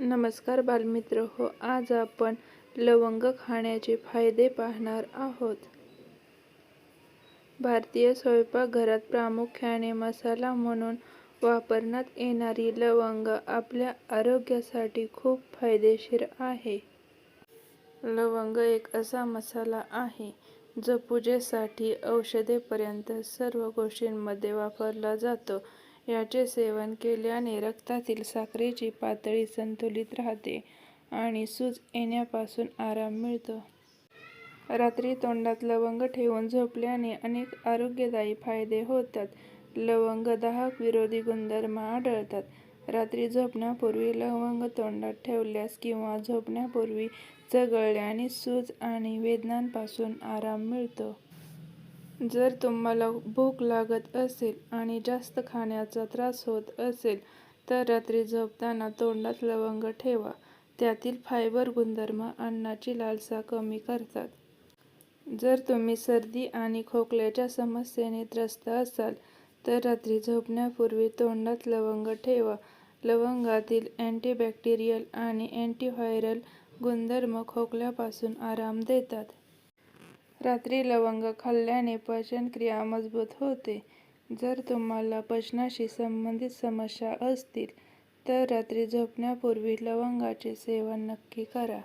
नमस्कार बालमित्र हो आज आपण लवंग खाण्याचे फायदे पाहणार आहोत. भारतीय स्वयंपाकघरात प्रामुख्याने मसाला म्हणून वापरण्यात येणारी लवंग आपल्या आरोग्यासाठी खूप फायदेशीर आहे. लवंग एक असा मसाला आहे जो पूजेसाठी औषधेपर्यंत सर्व गोष्टींमध्ये वापरला जातो. याचे सेवन केल्याने रक्तातील साखरेची पातळी संतुलित राहते आणि सूज येण्यापासून आराम मिळतो. रात्री तोंडात लवंग ठेवून झोपल्याने अनेक आरोग्यदायी फायदे होतात. लवंग दाहक विरोधी गुणधर्म आढळतात. रात्री झोपण्यापूर्वी लवंग तोंडात ठेवल्यास किंवा झोपण्यापूर्वी चघळल्याने सूज आणि वेदनांपासून आराम मिळतो. जर तुम्हाला भूक लागत असेल आणि जास्त खाण्याचा त्रास होत असेल तर रात्री झोपताना तोंडात लवंग ठेवा. त्यातील फायबर गुणधर्म अन्नाची लालसा कमी करतात. जर तुम्ही सर्दी आणि खोकल्याच्या समस्येने त्रस्त असाल तर रात्री झोपण्यापूर्वी तोंडात लवंग ठेवा. लवंगातील अँटीबॅक्टेरियल आणि अँटीव्हायरल गुणधर्म खोकल्यापासून आराम देतात. रात्री लवंग खाल्ल्याने पचनक्रिया मजबूत होते. जर तुम्हाला पचनाशी संबंधित समस्या असतील तर रात्री झोपण्यापूर्वी लवंगाचे सेवन नक्की करा.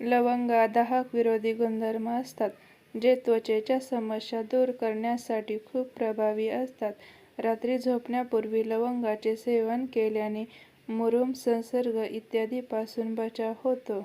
लवंगा दाहक विरोधी गुणधर्म असतात जे त्वचेच्या समस्या दूर करण्यासाठी खूप प्रभावी असतात. रात्री झोपण्यापूर्वी लवंगाचे सेवन केल्याने मुरुम संसर्ग इत्यादीपासून बचाव होतो.